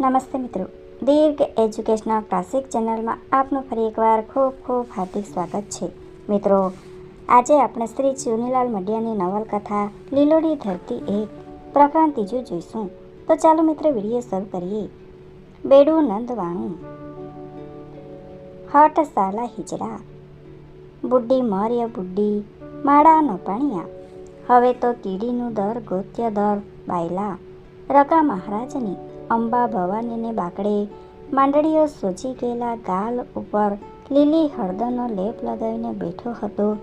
નમસ્તે મિત્રો. દીર્ઘ educational classic ચેનલમાં આપનું ફરી એકવાર ખૂબ ખૂબ હાર્દિક સ્વાગત છે. મિત્રો, આજે આપણે શ્રી ચુનીલાલ મડિયાની નવલકથા લીલોડી ધરતી એક પ્રકરણ ત્રીજું જોઈશું. તો ચાલો મિત્રો, વીડિયો શરૂ કરીએ. બેડું નંદવાણું. હટ સાલા હિજરા. બુડ્ડી મર્ય બુડ્ડી માળા ન પાણિયા. હવે તો કીડીનું દર ગોત્ય દર બાયલા. રકા મહારાજની અંબા ભવાનીને બાકડે. માંડળીઓ સોજી ગયેલા ગાલ ઉપર લીલી હળદરનો લેપ લગાવીને બેઠો હતો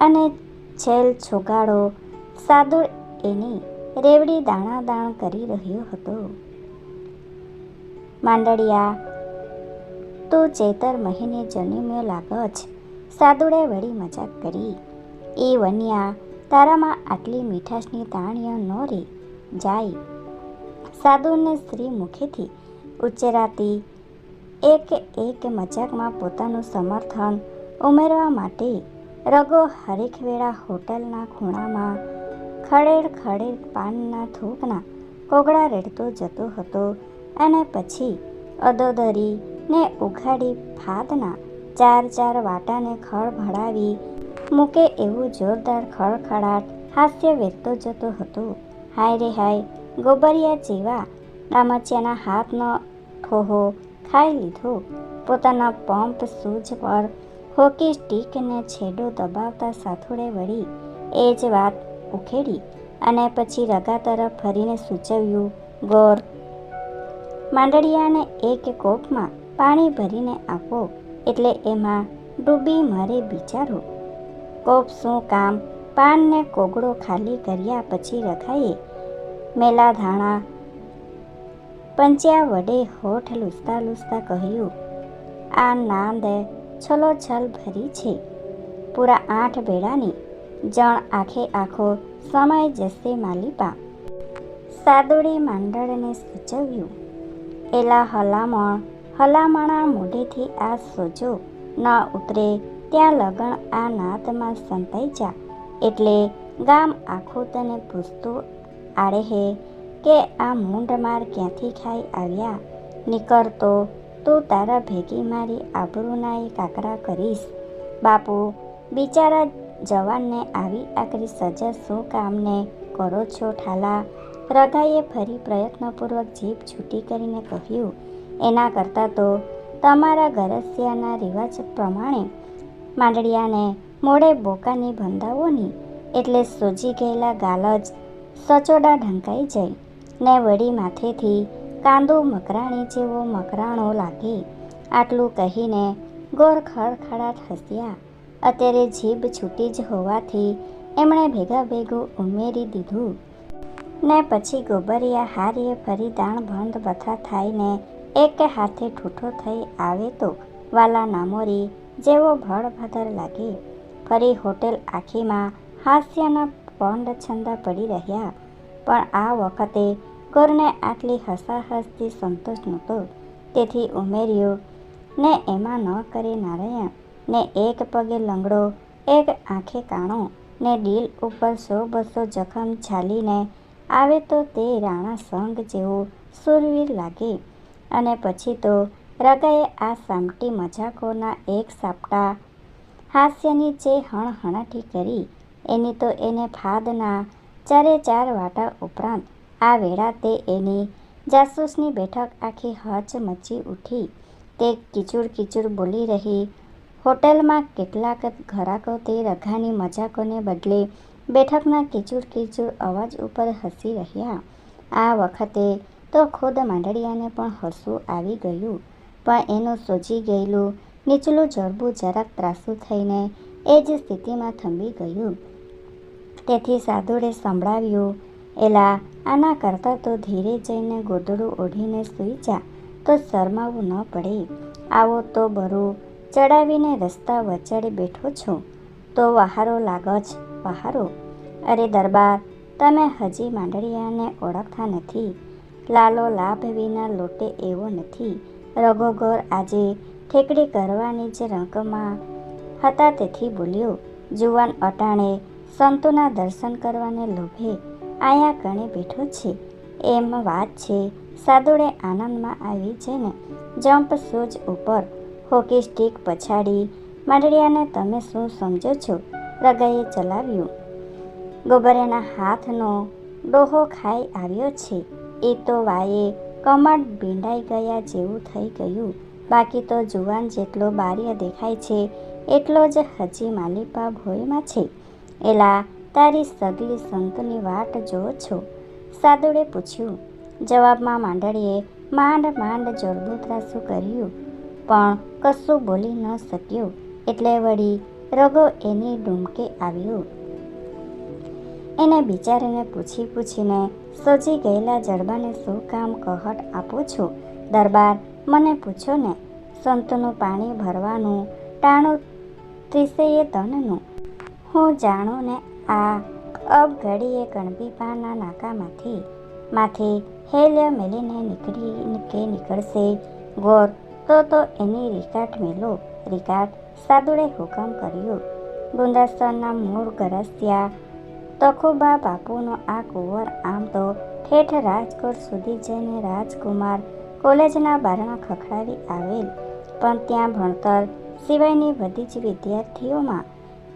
અને છેલ છોગાડો સાદુળ એની રેવડી દાણા દાણ કરી રહ્યો હતો. માંડળિયા, તું ચેતર મહિને જન્મ્યો લાગચ સાદુડે વળી મજાક કરી. એ વન્યા તારામાં આટલી મીઠાશની તાણીઓ ન રે. જાય. સાધુને સ્ત્રી મુખેથી ઉચ્ચરાતી એક એક મજાકમાં પોતાનું સમર્થન ઉમેરવા માટે રગો હરેક વેળા હોટલના ખૂણામાં ખડેડ ખડેડ પાનના થૂકના કોગળા રેડતો જતો હતો અને પછી અદોદરી ને ઉઘાડી ફાતના ચાર ચાર વાટાને ખળ ભળાવી મૂકે એવું જોરદાર ખળખળાટ હાસ્ય વેચતો જતો હતો. હાય રે હાય ગોબરિયા જેવા ડામચિયાના હાથનો ઠોહો ખાઈ લીધો. પોતાના પંપ સૂજ પર હોકી સ્ટીકને છેડો દબાવતા સાથોડે વળી એ જ વાત ઉખેડી અને પછી રગા તરફ ફરીને સૂચવ્યું, ગોર, માંડળિયાને એક કોપમાં પાણી ભરીને આપો, એટલે એમાં ડૂબી મરે બિચારો. કોપ શું કામ પાનને કોગળો ખાલી કર્યા પછી રખાઈએ મેલા ધાણા. પંચ્યા વડે હોઠ લૂસતા લૂસતા કહ્યું, આ નાંદ છલોછલ ભરી છે. પૂરા આઠ બેડાની જણ આખે આખો સમય જશે માલિપા. સાદુડી માંડળને સૂચવ્યું, એલા હલામણ, હલામણા મોઢેથી આ સોજો. ન ઉતરે ત્યાં લગણ આ નાતમાં સંતાઈ જા. એટલે ગામ આખું તને પૂછતું આડે હે કે આ મૂંડ માર ક્યાંથી ખાઈ આવ્યા? નીકળતો તું તારા ભેગી મારી આબરૂના કાકરા કરીશ. બાપુ, બિચારા જવાનને આવી આકરી સજા શું કામને કરો છો ઠાલા? રઘાએ ફરી પ્રયત્નપૂર્વક જીભ છૂટી કરીને કહ્યું, એના કરતાં તો તમારા ગરસિયાના રિવાજ પ્રમાણે માંડળિયાને મોડે બોકાની બંધાવોની એટલે સોજી ગયેલા ગાલજ સચોડા ઢંકાઈ જાય. ને વળી માથેથી કાંદો મકરાણી જેવો મકરાણો લાગે. આટલું કહીને ગોર ખડખડાટ હસ્યા. અત્યારે જીભ છૂટી જ હોવાથી એમણે ભેગા ભેગું ઉમેરી દીધું. ને પછી ગોબરિયા હારીએ ફરી દાણ બંધ બથા થાયને એક હાથે ઠૂઠો થઈ આવે તો વાલા નામોરી જેવો ભળભદર લાગે. ફરી હોટેલ આખીમાં હાસ્યના પંડ છંદા પડી રહ્યા. પણ આ વખતે ગોરને આટલી હસાહસથી સંતોષ નહોતો. તેથી ઉમેર્યું, ને એમાં ન કરે નારાયણ. ને એક પગે લંગડો, એક આંખે કાણો. ને દિલ ઉપર સો બસો જખમ છાલીને આવે તો તે રાણા સંઘ જેવો સુરવીર લાગે. અને પછી તો રગાએ આ સામટી મજાકોના એક સાપટા હાસ્યની જે હણહણાટી કરી. એની તો એને ફાદના ચારે ચાર વાટા ઉપરાંત આ વેળા તે એની જાસૂસની બેઠક આખી હચ મચી ઉઠી. તે કીચુડ કીચુડ બોલી રહી, હોટલમાં કેટલાક ઘરાકો તે રઘાની મજાકોને બદલે બેઠકના કીચુડ કીચુડ અવાજ ઉપર હસી રહ્યા. આ વખતે તો ખુદ માંડળિયાને પણ હસવું આવી ગયું, પણ એનું સોજી ગયેલું, નીચલું જડબું જરાક ત્રાસું થઈને એ જ સ્થિતિમાં થંભી ગયું. તેથી સાધુડે સંભળાવ્યું, એલા, આના કરતાં તો ધીરે જઈને ગોદડું ઓઢીને સૂઈ જા, તો શરમાવું ન પડે. આવો તો બરું, ચડાવીને રસ્તા વચ્ચે બેઠો છો. તો વહારો લાગો જ, વહારો. અરે દરબાર, તમે હજી માંડળિયાને ઓળખતા નથી. લાલો લાભ વિના લોટે એવો નથી. રઘોગોર આજે ઠેકડી કરવાની જ રંગમાં હતા તેથી બોલ્યો, જુવાન અટાણે સંતોના દર્શન કરવાને લોભે આયા ગણે બેઠો છે. એમ વાત છે, સાદુડે આનંદમાં આવી જઈને જમ્પ સૂઝ ઉપર હોકી સ્ટીક પછાડી માંડળિયાને તમે શું સમજો છો? રગાએ ચલાવ્યું. ગોબરેના હાથનો ડોહો ખાઈ આવ્યો છે. એ તો વાયે કમળ ભીંડાઈ ગયા જેવું થઈ ગયું. બાકી તો જુવાન જેટલો બાર્ય દેખાય છે, એટલો જ હજી માલિપા ભોયમાં છે. એલા, તારી સગલી સંતની વાટ જો છો. સાદુડે પૂછ્યું. જવાબમાં માંડળીએ માંડ માંડ જોરબુતરાસું કર્યું? પણ કશું બોલી ન શક્યું. એટલે વળી રગો એની ડૂમકે આવ્યો. એને બિચારીને પૂછી પૂછીને, સોજી ગયેલા જડબાને શું કામ કહટ આપો છો? દરબાર, મને પૂછો ને. સંતનું પાણી ભરવાનું, ટાણું ત્રીસેય ધનનું હું જાણું ને આ અબ ઘડીએ નાકામાંથી માથે હેલ્યા મેલીને નીકળી કે નીકળશે ગોર? તો તો એની રિકાટ મેલો. રિકાટ સાદુડે હુકમ કર્યો. ગુંદાસ્તરના મૂળ ગરસ્યા તખુબા બાપુનો આ કુંવર આમ તો ઠેઠ રાજકોટ સુધી જઈને રાજકુમાર કોલેજના બારણા ખખડાવી આવેલ. પણ ત્યાં ભણતર સિવાયની બધી જ વિદ્યાર્થીઓમાં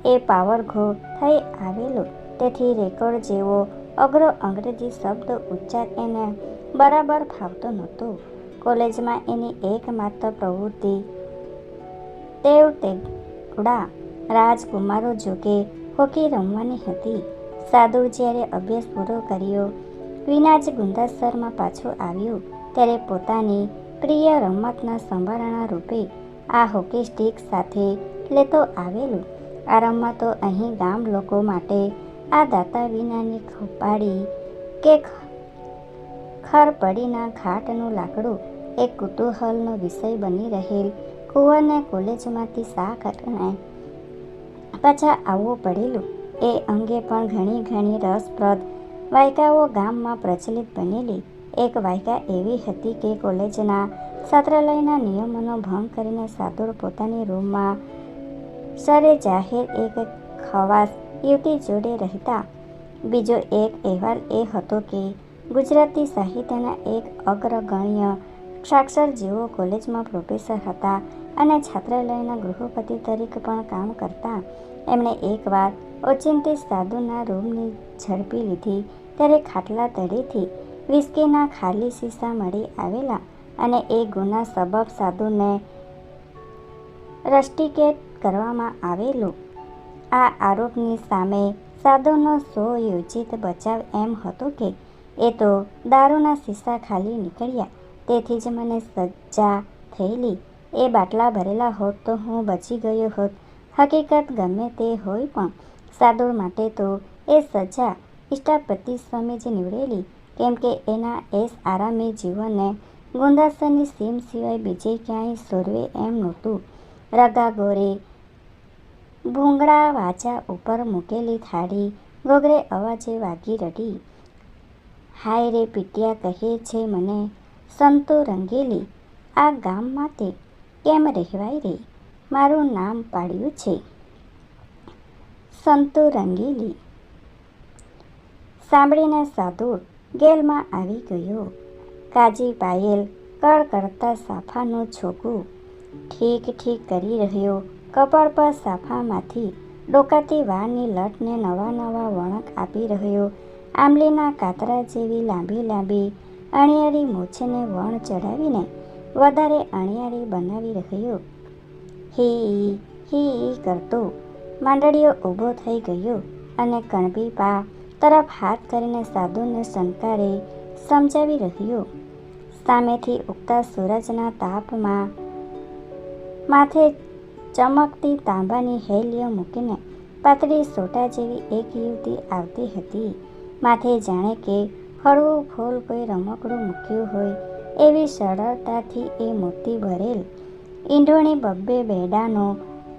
એ પાવરઘો થઈ આવેલો. તેથી રેકોર્ડ જેવો અઘરો અંગ્રેજી શબ્દ ઉચ્ચાર એને બરાબર ફાવતો નહોતો. કોલેજમાં એની એકમાત્ર પ્રવૃત્તિ તેવ તેવડા રાજકુમારો જોકે હોકી રમવાની હતી. સાધુ જ્યારે અભ્યાસ પૂરો કર્યો, વિનાજ ગુંદાસરમાં પાછો આવ્યો, ત્યારે પોતાની પ્રિય રમતના સંભારણા રૂપે આ હોકી સ્ટીક સાથે લેતો આવેલો. આ રમતો અહીં ગામ લોકો માટે આ દાતા વિનાની ખોપાડી કે ખરપડીના ઘાટનું લાકડું એક કુતૂહલનો વિષય બની રહેલ. કુંવરને કોલેજમાંથી શા કારણે પાછા આવવું પડેલું. એ અંગે પણ ઘણી ઘણી રસપ્રદ વાયકાઓ ગામમાં પ્રચલિત બનેલી. એક વાયકા એવી હતી કે કોલેજના છાત્રાલયના નિયમોનો ભંગ કરીને સાતુર પોતાની રૂમમાં સરે જાહેર એક ખવાસ યુવતી જોડે રહેતા. બીજો એક અહેવાલ એ હતો કે, ગુજરાતી સાહિત્યના એક અગ્રગણ્ય સાક્ષર જેઓ કોલેજમાં પ્રોફેસર હતા અને છાત્રાલયના ગૃહપતિ તરીકે પણ કામ કરતા, એમણે એકવાર ઓચિંતી સાધુના રૂમની ઝડપી લીધી ત્યારે ખાટલા તળેથી વિસ્કીના ખાલી શીશા મળી આવેલા અને એ ગુના સબબ સાધુને રસ્ટિકેટ કરવામાં આવેલું. આ આરોપની સામે સાધુનો સુયોજિત બચાવ એમ હતો કે, એ તો દારૂના શીશા ખાલી નીકળ્યા. તેથી જ મને સજા થયેલી. એ બાટલા ભરેલા હોત તો હું બચી ગયો હોત. હકીકત ગમે તે હોય પણ સાદુર માટે તો એ સજા ઇષ્ટાપતિ સ્વામીજ નીવડેલી. કેમ કે એના એસ આરામી જીવનને ગુંદાસરની સીમ સિવાય બીજે ક્યાંય સોરવે એમ નહોતું. રગા ગોરે ભૂંગળા વાચા ઉપર મૂકેલી થાળી ગોગરે અવાજે વાગી રડી. હાય રે પીટિયા કહે છે મને, સંતો રંગેલી, આ ગામમાં તે કેમ રહેવાય રે? મારું નામ પાડ્યું છે. સંતો રંગેલી. સાંભળીને સાધુ ગેલમાં આવી ગયો. કાજી પાયેલ કળ કરતા સાફાનું છોકું ઠીક ઠીક કરી રહ્યો. કપાળ પર સાફામાંથી ડોકાતી વાળની લટને નવા નવા વણક આપી રહ્યો. આંબલીના કાતરા જેવી લાંબી લાંબી અણિયાળી મૂછને વણ ચડાવીને વધારે અણિયાળી બનાવી રહ્યો. હી હી, કરતો માંડળીઓ ઊભો થઈ ગયો અને કણબી પા તરફ હાથ કરીને સાધુને સંકારે સમજાવી રહ્યો. સામેથી ઉગતા સૂરજના તાપમાં માથે ચમકતી તાંબાની હેલીઓ મૂકીને પાતળી સોટા જેવી એક યુવતી આવતી હતી. માથે જાણે કે હળવું ફૂલ કોઈ રમકડું મૂક્યું હોય એવી સરળતાથી એ મોતી ભરેલ ઈંઢોણી બબ્બે બેડાનો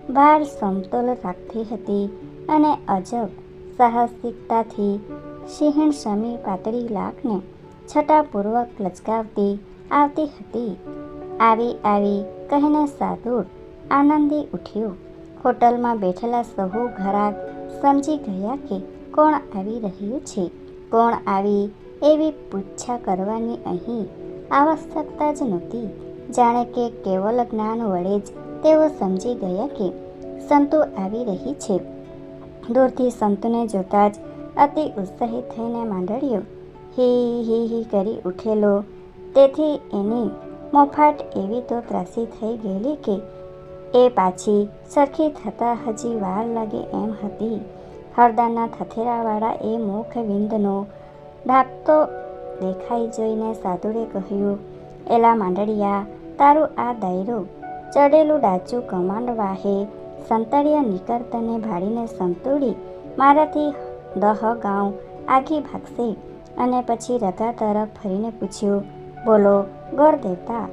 ભાર સમતોલ રાખતી હતી અને અજબ સાહસિકતાથી સિંહણ સમી પાતળી લાખને છટાપૂર્વક લચકાવતી આવતી હતી. આવી આવી કહીને સાધુ આનંદી ઉઠ્યો. હોટલમાં બેઠેલા સહુ ઘરાક સમજી ગયા કે કોણ આવી રહ્યું છે? કોણ આવી એવી પૂછા કરવાની અહીં આવશ્યકતા જ નહોતી. જાણે કે કેવલ જ્ઞાન વડે જ તેઓ સમજી ગયા કે સંતુ આવી રહી છે. દૂરથી સંતુને જોતા જ અતિ ઉત્સાહિત થઈને માંડળ્યો. હી હી હી કરી ઉઠેલો. તેથી એની મોફાટ એવી તો ત્રાસી થઈ ગયેલી કે એ પાછી સરખી થતાં હજી વાર લાગે એમ હતી. હળદરના થથેરાવાળા એ મુખ વિંદનો ઢાંકતો દેખાઈ જોઈને સાધુડે કહ્યું, એલા માંડળિયા, તારું આ દાયરો ચડેલું ડાચું કમાંડ વાહે, સંતળિયા નીકળતાને ભાડીને સંતુડી, મારાથી દહ ગાંવ આઘી ભાગશે. અને પછી રગા તરફ ફરીને પૂછ્યું, બોલો, ગોર દેતા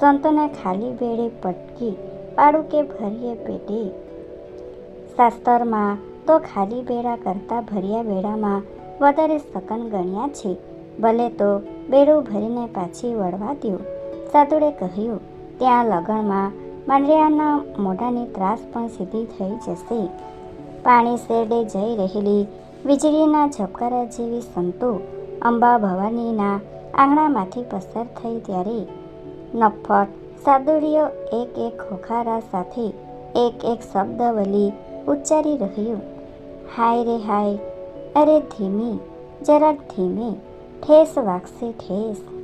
સંતોને ખાલી બેડે પટકી પાડું કે ભરીએ પેટે? શાસ્ત્રમાં તો ખાલી બેડા કરતાં ભર્યા બેડામાં વધારે સકન ગણ્યા છે. ભલે તો બેડું ભરીને પાછી વળવા દો. સાધુડે કહ્યું, ત્યાં લગણમાં માંડરિયાના મોઢાની ત્રાસ પણ સીધી થઈ જશે. પાણી શેરડે જઈ રહેલી વીજળીના ઝબકારા જેવી સંતો અંબા ભવાનીના આંગણામાંથી પસાર થઈ ત્યારે નફ્ફટ સાદુડીઓ એક એક ખોખારા સાથે એક એક શબ્દવલી ઉચ્ચારી રહ્યું. હાય રે હાય, અરે ધીમી, જરાક ધીમે, ઠેસ વાગશે ઠેસ.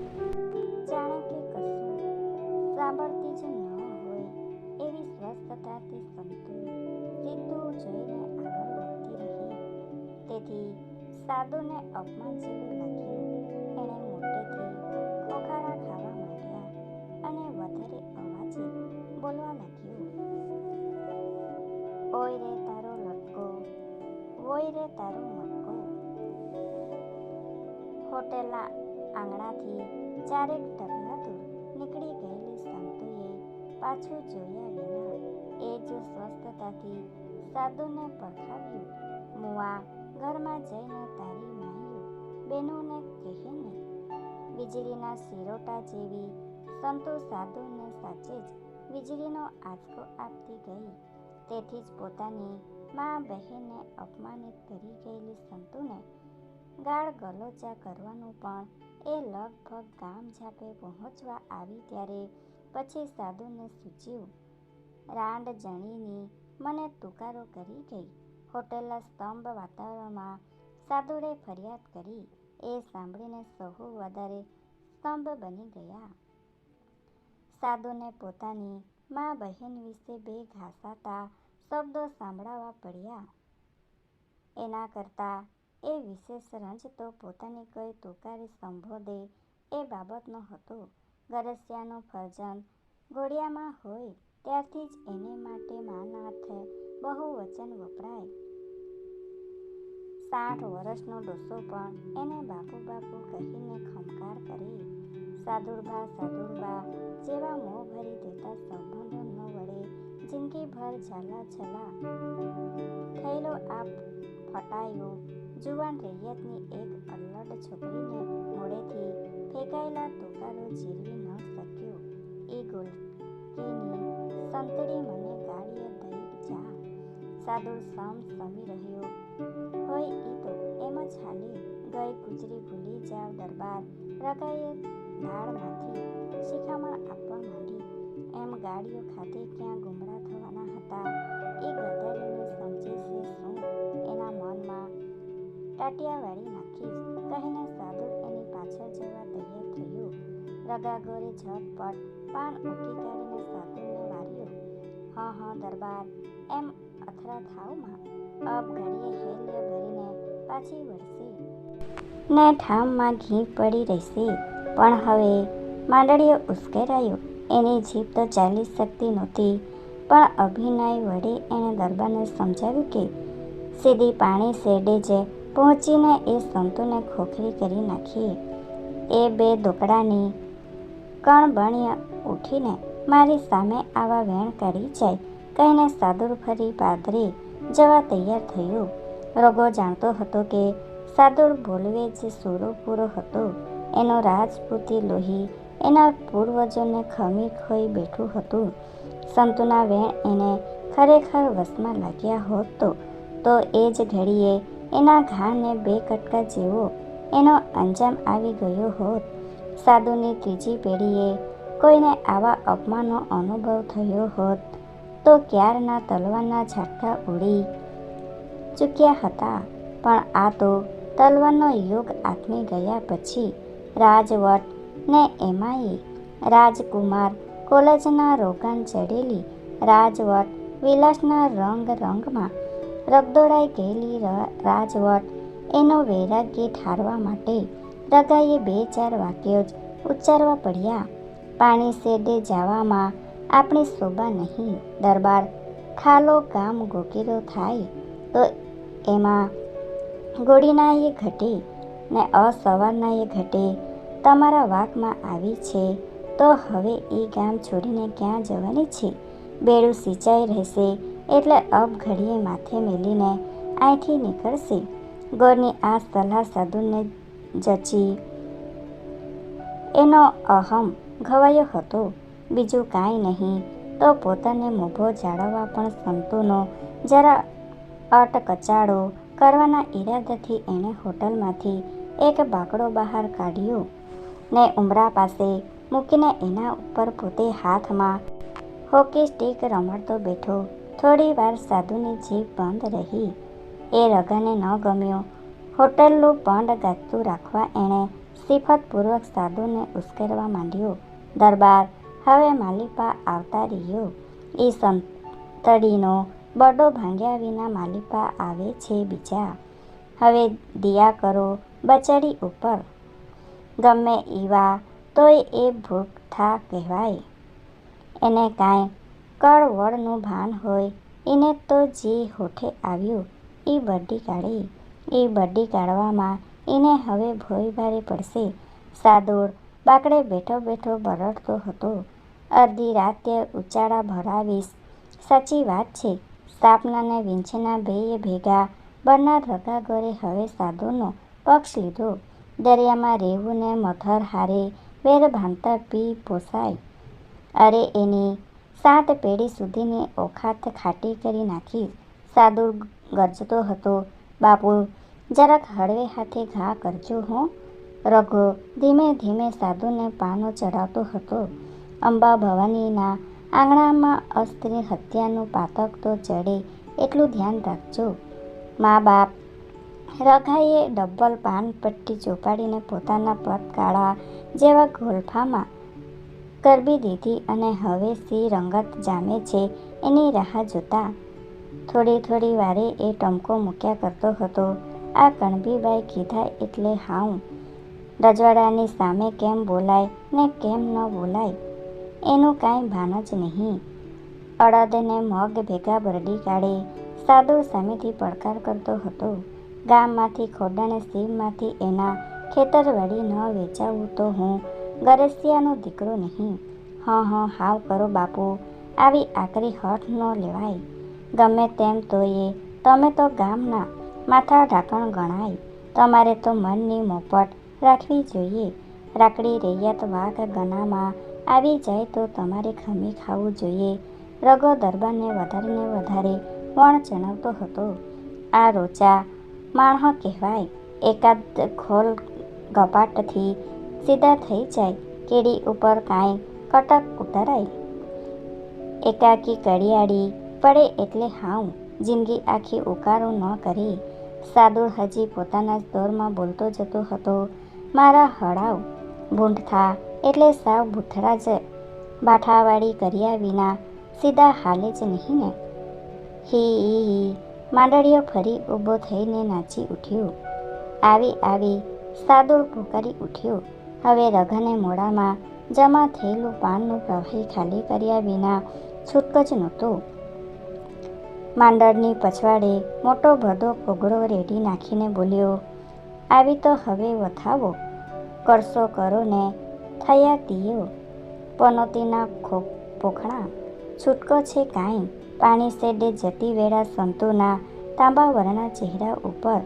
રે તારો મટકો હોટેલના આંગણાથી ચારેક ડગલા દૂર નીકળી ગયેલી સંતુએ પાછું જોયા વિના એ જ સ્વસ્થતાથી સાધુને પરખાવ્યું. મુઆ ઘરમાં જઈને તારી માયું બેનોને કહે ને વીજળીના સિરોટા જેવી સંતો સાધુને સાચે જ વીજળીનો આંચકો આપતી ગઈ. તેથી જ પોતાની મા બહેનને અપમાનિત કરી ગયેલી સંતુને ગાળ ગલોચા કરવાનું પણ એ લગભગ ગામ ઝાપે પહોંચવા આવી ત્યારે પછી સાધુને સૂચ્યું, રાંડ જણીની મને તુકારો કરી ગઈ. હોટેલના સ્તંભ વાતાવરણમાં સાધુડે ફરિયાદ કરી. એ સાંભળીને સહુ વધારે સ્તંભ બની ગયા. સાધુને પોતાની મા બહેન વિશે બે ઘાસાતા શબ્દો સાંભળાવા પડ્યા. એના કરતાં એ વિશેષ રંજ તો પોતાની કઈ તુકારી સંબોધે એ બાબતનો હતો ગરસિયાનું ફરજન ગોળિયામાં હોય ત્યારથી જ એને માટે માનાર્થ બહુ વચન વપરાય. સાઠ વર્ષનો ડોસો પણ એને બાપુ બાપુ કહીને ખમકાર કરે. સાધુરબા સાધુરબા જેવા મોં ભરી દેતા સંબોધનો વડે જિંદગીભર ઝાલા છલા થયેલો આપ ફટાયો જુવાન રૈયતની એક અલ્લડ છોકરીને મોડેથી ફેંકાયેલા તુકારો જીરવી ન શક્યો. એ ગોલકીની સંતડી મને ગાડીએ દઈ જા. સાદો સમ સમી રહ્યો. હોય એ તો એમ જ હાલી. ગઈ ગુજરી ભૂલી જાવ દરબાર. રગાએ ધાડમાંથી શિખામણ માંડી એમ ગાડીઓ ખાતે ક્યાં ગુમરા થવાના હતા, એ ગદારીને સમજે છે શું? એના મનમાં ટાટિયા વાળી નાખીશ. કહીને સાધુ એની પાછળ જવા તૈયાર થયો. રગાગોરે ઝટપટ પાન ઉકી કાઢીને સાધુને વાર્યો, હા હા, દરબાર, એમ અથડા થાવમાં? અબ ઘડીએ હેલ્ય ભરીને પાછી વળશે. ને ઠામમાં ઘી પડી રહેશે. પણ હવે માંડળીઓ ઉશ્કેરાયો. એની જીભ તો ચાલી શકતી નહોતી. પણ અભિનય વડે એણે દરબારને સમજાવ્યું કે સીધી પાણી શેડે જે પહોંચીને એ સંતોને ખોખરી કરી નાખી એ બે દોકડાની કણબણિયા ઉઠીને મારી સામે આવા વેણ કાઢી જાય. કહીને સાદુર ફરી પાદરે જવા તૈયાર થયું. રોગો જાણતો હતો કે સાદુર બોલવે જે સૂરો પૂરો હતો. એનો રાજપૂતી લોહી એના પૂર્વજોને ખમી ખોઈ બેઠું હતું. સંતોના વેણ એને ખરેખર વશમાં લાગ્યા હોત તો તો એ જ ઘડીએ એના ઘાને બે કટકા જેવો એનો અંજામ આવી ગયો હોત. સાધુની ત્રીજી પેઢીએ કોઈને આવા અપમાનનો અનુભવ થયો હોત, તો ક્યારના તલવારના ઝાટકા ઉડી ચૂક્યા હતા? પણ આ તો તલવારનો યુગ આથમી ગયા પછી, રાજવટ ને એમાંય રાજકુમાર કોલેજના રોગન ચડેલી, રાજવટ વિલાસના રંગ રંગમાં રગદોડાઈ ગયેલી રાજવટ એનો વૈરાગ્ય ઠારવા માટે રગાઈએ બે ચાર વાક્યો જ ઉચ્ચારવા પડ્યા. પાણી શેડે જવામાં આપણી શોભા નહીં, દરબાર ખાલો ગામ ગોકીરો થાય. તો એમાં ગોળીના એ ઘટે ને અસવારના એ ઘટે તમારા વાકમાં આવી છે, તો હવે એ ગામ છોડીને ક્યાં જવાની છે? બેડું સિંચાઈ રહેશે, એટલે અબ ઘડીએ માથે મેલીને અહીંથી નીકળશે. ગોરની આ સલાહ સાધુને જચી. એનો અહમ ઘવાયો હતો. બીજું કાંઈ નહીં, તો પોતાને મોભો જાળવવા પણ સંતોનો જરા અટકચાળો કરવાના ઈરાદાથી એણે હોટલમાંથી એક બાકડો બહાર કાઢ્યો. ને ઉમરા પાસે મૂકીને એના ઉપર પોતે હાથમાં હોકી સ્ટીક રમાડતો બેઠો. થોડી વાર સાધુની જીભ બંધ રહી. એ રગાને ન ગમ્યો. હોટલનું પંડ ગાતું રાખવા એણે સિફતપૂર્વક સાધુને ઉશ્કેરવા માંડ્યો. દરબાર, હવે માલિપા આવતા રહ્યો. એ સંતડીનો બડો ભાંગ્યા વિના માલિપા આવે છે બીજા. હવે દિયા કરો બચાડી ઉપર. ગમે એવા તોય એ ભૂખથા કહેવાય. એને કાંઈ કળવળનું ભાન હોય, એને તો જે હોઠે આવ્યું એ બડ્ડી કાઢી. એ બડ્ડી કાઢવામાં એને હવે ભોય ભારે પડશે. સાદુર બાકડે બેઠો બેઠો બરડતો હતો. અડધી રાતે ઉચાળા ભરાવીશ. સાચી વાત છે સ્થાપનાને વિંછના બેય ભેગા બનનાર રગાગોરે હવે સાધુનો પક્ષ લીધો. દરિયામાં રહેવું ને મથર હારે વેર ભાંતર પી પોસાય. અરે એની સાત પેઢી સુધીની ઓખાત ખાટી કરી નાખી. સાદુ ગરજતો હતો, બાપુ, જરાક હળવે હાથે ઘા કરજો હું. રઘુ ધીમે ધીમે સાધુને પાનો ચડાવતો હતો. અંબા ભવાનીના આંગણામાં અસ્ત્રી હત્યાનું પાતક તો ચડે એટલું ધ્યાન રાખજો. મા બાપ રઘાએ ડબ્બલ પાન પટ્ટી ચોપાડીને પોતાના પતકાળા જેવા ગોલફામાં કરબી દીધી અને હવે સી રંગત જામે છે એની રાહ જોતા થોડી થોડી વારે એ ટમકો મૂક્યા કરતો હતો. આ કણબીબાઈ કીધા એટલે હાઉ? રજવાડાની સામે કેમ બોલાય ને કેમ ન બોલાય? એનું કાંઈ ભાન જ નહીં. અડદને મગ ભેગા બરડી કાઢે, સાદો સામેથી પડકાર કરતો હતો. ગામમાંથી ખોડાણે સીમમાંથી એના ખેતરવાડી ન વેચાવું તો હું ગરસિયાનો દીકરો નહીં. હં હં, હાવ કરો બાપુ, આવી આકરી હઠ ન લેવાય. ગમે તેમ તોયે તમે તો ગામના માથા ઢાંકણ ગણાય. તમારે તો મનની મોપટ રાખવી જોઈએ. રાકડી રૈયત વાઘ ગનામાં આવી જાય તો તમારે ખમી ખાવું જોઈએ. રગો દરબારને વધારે ને વધારે વણ ચણાવતો હતો. આ રોચા માણહ કહેવાય. એકાદ ખોલ ગપાટથી સીધા થઈ જાય. કેડી ઉપર કાંઈ કટક ઉતરાય. એકાકી કડિયાળી પડે એટલે હાઉ. જિંદગી આખી ઉકારો ન કરી. સાદુર હજી પોતાના જ દોરમાં બોલતો જતો હતો. મારા હળાવ ભૂંઠથા એટલે સાવ ભૂથરા જ બાઠાવાળી કર્યા વિના સીધા હાલે જ નહીં ને. હી. માંડળીઓ ફરી ઊભો થઈને નાચી ઉઠ્યો. આવી આવી સાદુળ પુકારી ઉઠ્યો. હવે રઘને મોડામાં જમા થયેલું પાનનું પ્રવાહી ખાલી કર્યા વિના છૂટક જ નહોતું. માંડળની પછવાડે મોટો ભદો કોગળો રેડી નાખીને બોલ્યો, આવી તો હવે વથાવો કરશો કરો ને થયા તીયો પનોતીના ખો પોખણા છૂટકો છે કાંઈ. પાણી શેડે જતી વેળા સંતોના તાંબાવરના ચહેરા ઉપર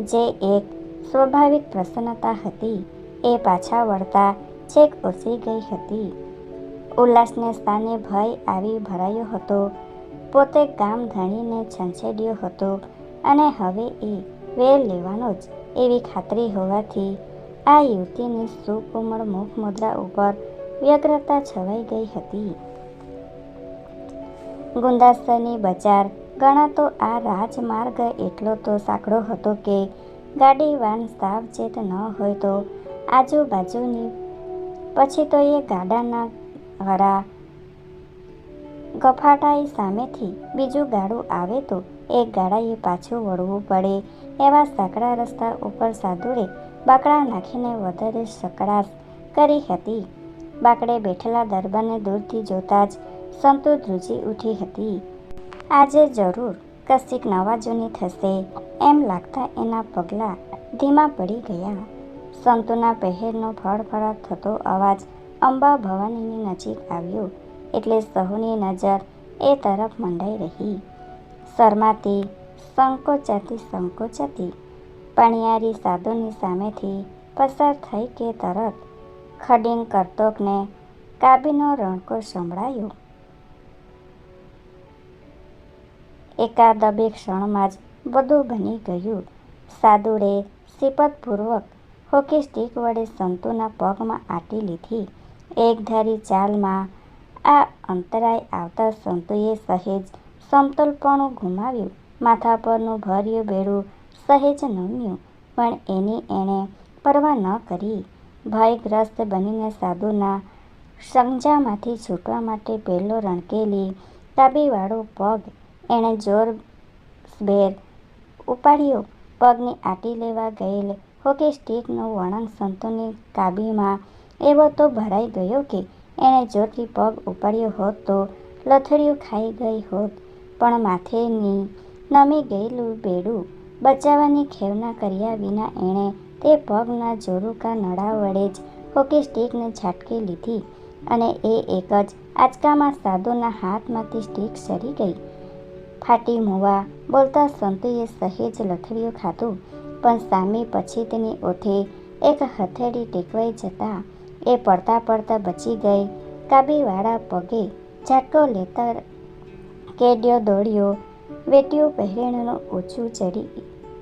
જે એક સ્વાભાવિક પ્રસન્નતા હતી, એ પાછા વળતા છેક ઓસરી ગઈ હતી. ઉલ્લાસને સ્થાને ભય આવી ભરાયો હતો. પોતે ગામ ધણીને છંછેડ્યો હતો અને હવે એ વેર લેવાનો જ એવી ખાતરી હોવાથી આ યુવતીની સુકોમળ મુખ મુદ્રા ઉપર વ્યગ્રતા છવાઈ ગઈ હતી. ગુંદાસરની બજાર. ગણાતો આ રાજમાર્ગ એટલો તો સાંકડો હતો કે ગાડી વાન સાવચેત ન હોય તો આજુબાજુની. પછી તો એ ગાડાના વરા ગફાટાઈ સામેથી બીજું ગાડું આવે તો એક ગાડાએ પાછું વળવું પડે એવા સાંકડા રસ્તા ઉપર સાધુએ બાકડા નાખીને વધારે સકડાશ કરી હતી. બાકડે બેઠેલા દરબારને દૂરથી જોતા જ સંતુ ધ્રુજી ઉઠી હતી. આજે જરૂર કશીક નવા જૂની થશે એમ લાગતા એના પગલાં ધીમા પડી ગયા. સંતોના પહેરનો ફળફળાટ થતો અવાજ અંબા ભવાનીની નજીક આવ્યો એટલે સહુની નજર એ તરફ મંડાઈ રહી. શરમાતી, સંકોચાતી સંકોચાતી, પણિયારી સાધુની સામેથી પસાર થઈ કે તરત ખડીંગ કરતોકને કાબીનો રણકો સંભળાયો. એકાદ બે ક્ષણમાં જ બધું બની ગયું. સાદુડે સિપતપૂર્વક હોકી સ્ટીક વડે સંતુના પગમાં આટી લીધી. એકધારી ચાલમાં આ અંતરાય આવતા સંતુએ સહેજ સમતોલપણું ગુમાવ્યું. માથા પરનું ભર્યું બેડું સહેજ નમ્યું, પણ એની એણે પરવા ન કરી. ભયગ્રસ્ત બનીને સાધુના સંજામાંથી છૂટવા માટે પહેલો રણકેલી તાબીવાળો પગ એણે જોરભેર ઉપાડ્યો. પગની આટી લેવા ગયેલ હોકી સ્ટીકનો વળાંક સંતોની કાબીમાં એવો તો ભરાઈ ગયો કે એણે જોરથી પગ ઉપાડ્યો હોત તો લથડિયું ખાઈ ગઈ હોત. પણ માથેની નમી ગયેલું બેડું બચાવવાની ખેવના કર્યા વિના એણે તે પગના જોરુકા નળા વડે જ હોકી સ્ટીકને ઝાટકી લીધી અને એ એક જ આંચકામાં સાધુના હાથમાંથી સ્ટીક સરી ગઈ. ફાટી મોવા બોલતા સંતુએ સહેજ લથડિયું ખાધું. પણ સામી પછી તેની ઓથે એક હથેળી ટેકવાઈ જતા એ પડતા પડતા બચી ગઈ. કાબીવાળા પગે ઝાટકો લેતા કેડ્યો દોડ્યો. વેટ્યું પહેરેણનું ઓછું ચડી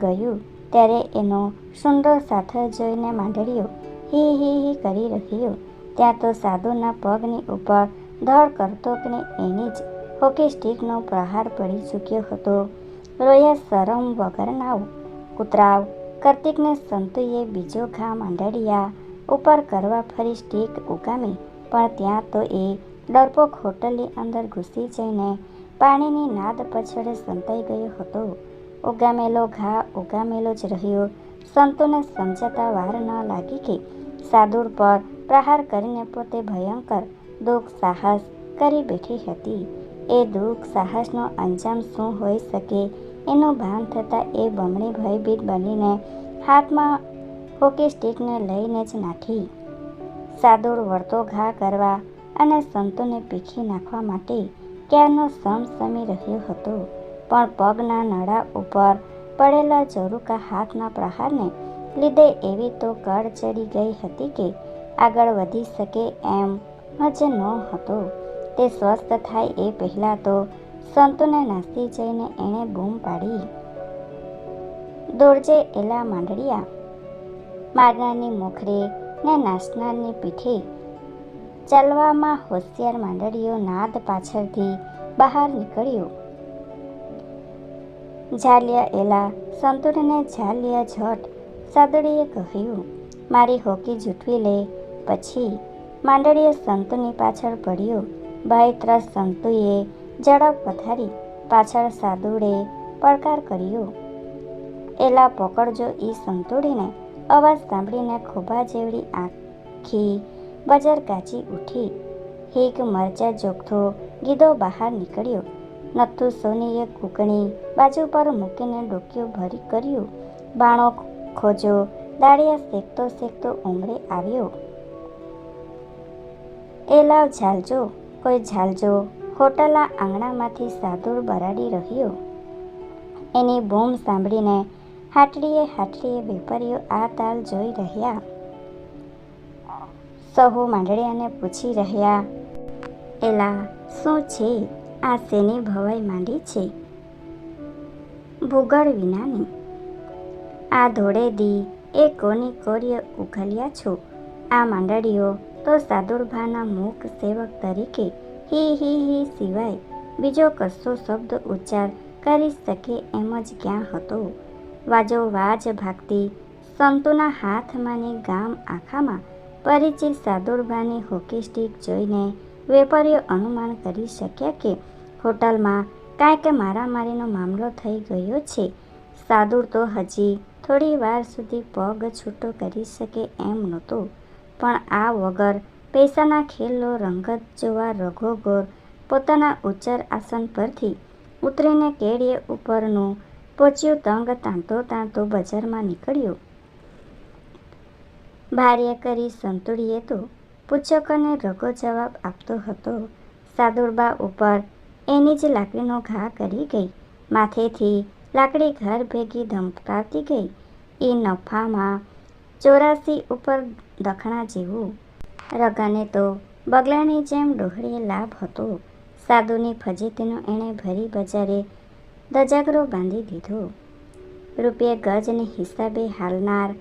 ગયું ત્યારે એનો સુંદર સાથે જોઈને માંડળીઓ હી હી હી કરી રહ્યો. ત્યાં તો સાધુના પગની ઉપર ધડ કરતોકને એની જ હોકી સ્ટીકનો પ્રહાર પડી ચૂક્યો હતો. રોયા શરમ વગરનાવ કૂતરાવ કાર્તિકને સંતુએ બીજો ઘા માંડળિયા ઉપર કરવા ફરી સ્ટીક ઉગામી, પણ ત્યાં તો એ ડરપોક હોટલની અંદર ઘૂસી જઈને પાણીની નાદ પછડે સંતાઈ ગયો હતો. ઉગામેલો ઘા ઉગામેલો જ રહ્યો. સંતોને સમજાતા વાર ન લાગી કે સાદુર પર પ્રહાર કરીને પોતે ભયંકર દુઃખ સાહસ કરી બેઠી હતી. એ દુઃખ, સાહસનો અંજામ શું હોઈ શકે? એનું ભાન થતાં એ બમણી ભયભીત બનીને હાથમાં હોકી સ્ટીકને લઈને જ નાખી. સાદુર વળતો ઘા કરવા અને સંતોને પીખી નાખવા માટે ક્યારનો સમસમી રહ્યો હતો. પણ પગના નળા ઉપર પડેલા જરૂકા હાથના પ્રહારને લીધે એવી તો કળ ચડી ગઈ હતી કે આગળ વધી શકે એમ જ ન હતો. તે સ્વસ્થ થાય એ પહેલાં તો સંતોને નાસી જઈને એણે બૂમ પાડી. દોડજે એલા માંડળિયા. મારનારની મોખરે ને નાસનારની પીઠે ચાલવામાં હોશિયાર માંડળીઓ નાદ પાછળથી બહાર નીકળ્યો. ઝાલિયા એલા સંતુરને ઝાલિયા જટ સાદડીએ કહ્યું, મારી હોકી જૂઠવી લે. પછી માંડળીએ સંતુની પાછળ પડ્યો. ભયત્રસ્ત સંતુએ ઝડપ વધારી, પાછળ સાદુડે પડકાર કર્યો. એલા પકડજો એ સંતુડીને, અવાજ સાંભળીને ખોભા જેવડી આખી બજાર કાચી ઉઠી. હીક મરચા જોગથો ગીધો બહાર નીકળ્યો. નથુ સોનીએ કૂકણી બાજુ પર મૂકીને ડોક્યો ભરી કર્યું. બાણો ખોજો, દાળિયા શેકતો શેકતો ઉમરે આવ્યો. એ લાવ ઝાલજો કોઈ ઝાલજો હોટલના આંગણામાંથી સાદુર બરાડી રહ્યો. એની બૂમ સાંભળીને હાટડીએ હાટડીએ વેપારીઓ આ તાલ જોઈ રહ્યા. સહુ માંડળિયાને પૂછી રહ્યા, એલા, શું છે? આ શેની ભવાઈ માંડી છે? ભૂગળ વિનાની. આ ધોળે દી એ કોની કોરીએ ઉઘલ્યા છો? આ માંડળીઓ તો સાદુરભાના મૂક સેવક તરીકે હી હી હી સિવાય બીજો કશો શબ્દ ઉચ્ચાર કરી શકે એમ જ ક્યાં હતો? વાજો વાજ ભાગતી સંતોના હાથમાંની ગામ આખામાં પરિચિત સાદુરભાની હોકી સ્ટીક જોઈને વેપારીઓ અનુમાન કરી શક્યા કે હોટલમાં કાંઈક મારામારીનો મામલો થઈ ગયો છે. સાદુર તો હજી થોડી વાર સુધી પગ છૂટો કરી શકે એમ નહોતો. પણ આ વગર પૈસાના ખેલનો રંગત જોવા રઘોગોર પોતાના ઉચ્ચર આસન પરથી ઉતરીને કેડીએ ઉપરનું પોચ્યું તંગ તાંતો તાંતો બજારમાં નીકળ્યો. ભાર્ય કરી સંતુડીએ તો પૂછકોને રઘો જવાબ આપતો હતો. સાદુરબા ઉપર એની જ લાકડીનો ઘા કરી ગઈ. માથેથી લાકડી ઘર ભેગી ધમકાતી ગઈ. એ નફામાં ચોરાસી ઉપર દખણા જેવું. રગાને તો બગલાની જેમ ડોહળીએ લાભ હતો. સાધુની ફજીતીનો એણે ભરી બજારે દજાગરો બાંધી દીધો. રૂપિયે ગજને હિસાબે હાલનાર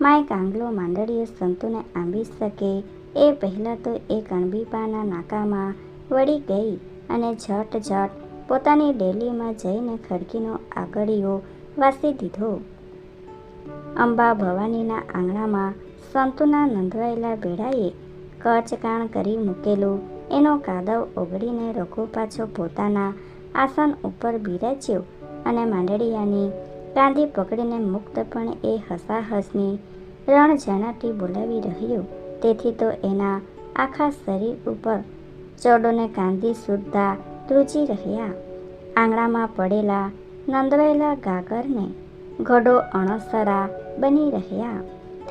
માય કાંગલો માંડળીઓ સંતુને આંબી શકે એ પહેલાં તો એ કણબીપાના નાકામાં વળી ગઈ અને ઝટ ઝટ પોતાની ડેલીમાં જઈને ખડકીનો આગળીઓ વાસી દીધો. અંબા ભવાનીના આંગણામાં સંતુના નંદવાયેલા બેડાએ કચકાણ કરી મૂકેલું. એનો કાદવ ઓગળીને રઘુ પાછો પોતાના આસન ઉપર બિરાજ્યો અને માંડળિયાની કાંધી પકડીને મુક્તપણે એ હસાહસની રણ જણાટી બોલાવી રહ્યો. તેથી તો એના આખા શરીર ઉપર ચોડોને કાંધી સુદ્ધા ધ્રુજી રહ્યા. આંગણામાં પડેલા નંદવાયેલા ગાગરને ઘડો અણસરા બની રહ્યા.